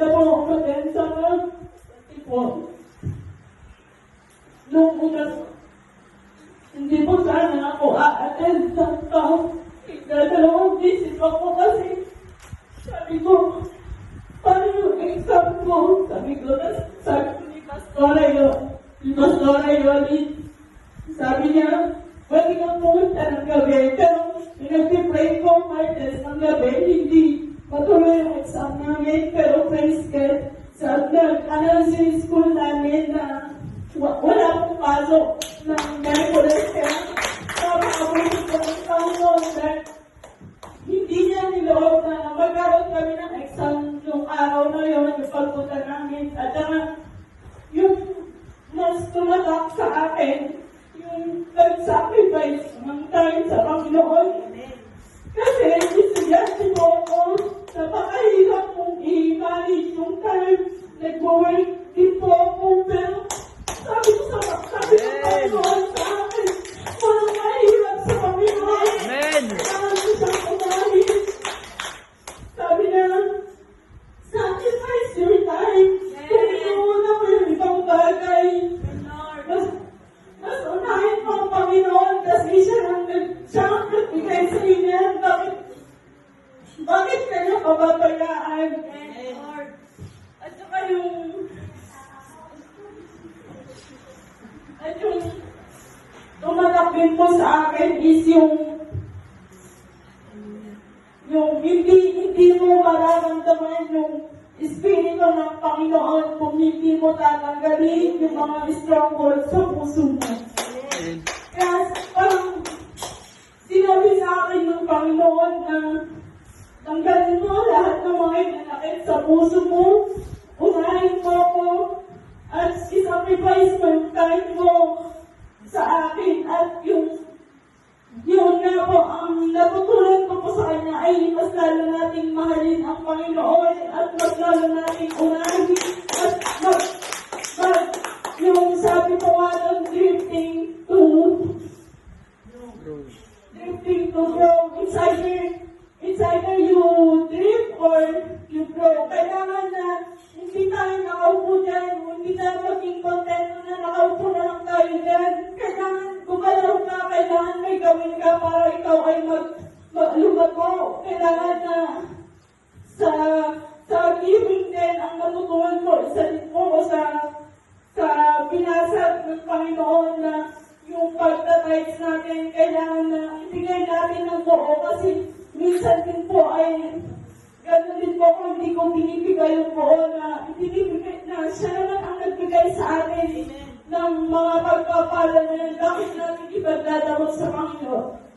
Maganda po ako maganda. Hindi po. Nung unas, hindi po sana ako aaten sa tao. Dalawang bisis ako kasi. Sabi ko, paano yung exam ko? Sabi ko, sabi ko ni Pastora yun. Ni Pastora yun. Sabi niya, pwede kang pumunta ng gabi. Pero, pinag-pray ko, Martes, ng gabi, hindi matuloy ang exam namin, pero praise God, sa yung school namin na wa- wala akong pasok ng Mercury, kaya sabi ako ng taon na hindi niya niloob na magkaroon kami ng exam nung araw na yun, yung pagpunta namin. At saka, yung mas tumatak sa akin, yung nag-sacrifice ng time sa Panginoon. Bakit kayo kababayaan? At saka yung, at yung tumatak din po sa akin is yung yung hindi hindi mo mararamdaman yung Espiritu ng Panginoon kung hindi mo tatanggalin yung mga strongholds sa puso mo. Kaya parang sinabi sa akin ng Panginoon na tanggalin mo lahat ng mga inanakit sa puso mo, unahin mo ako, at isacrifice mo yung time mo sa akin at yung yun nga po, ang natutunan ko po sa kanya ay mas lalo nating mahalin ang Panginoon at mas lalo nating unahin at mag, mag, yung sabi ko nga ng drifting to drifting to grow. It's either, it's either you drift or you grow. Kailangan na hindi tayo nakaupo dyan, hindi tayo maging kontento na nakaupo na lang tayo dyan. Kailangan gumalaw ka, kailangan may gawin ka para ikaw ay mag, mag lumago. Kailangan na sa sa giving din ang natutunan ko isa din po sa sa binasa ng Panginoon na yung pagtatides natin, kailangan na ibigay natin ng buo kasi minsan din po ay gano'n din po kung hindi ko binibigay yung buo na binibigay na siya naman ang nagbigay sa atin ng mga pagpapala na yan. Bakit natin ipagdadamot sa Panginoon?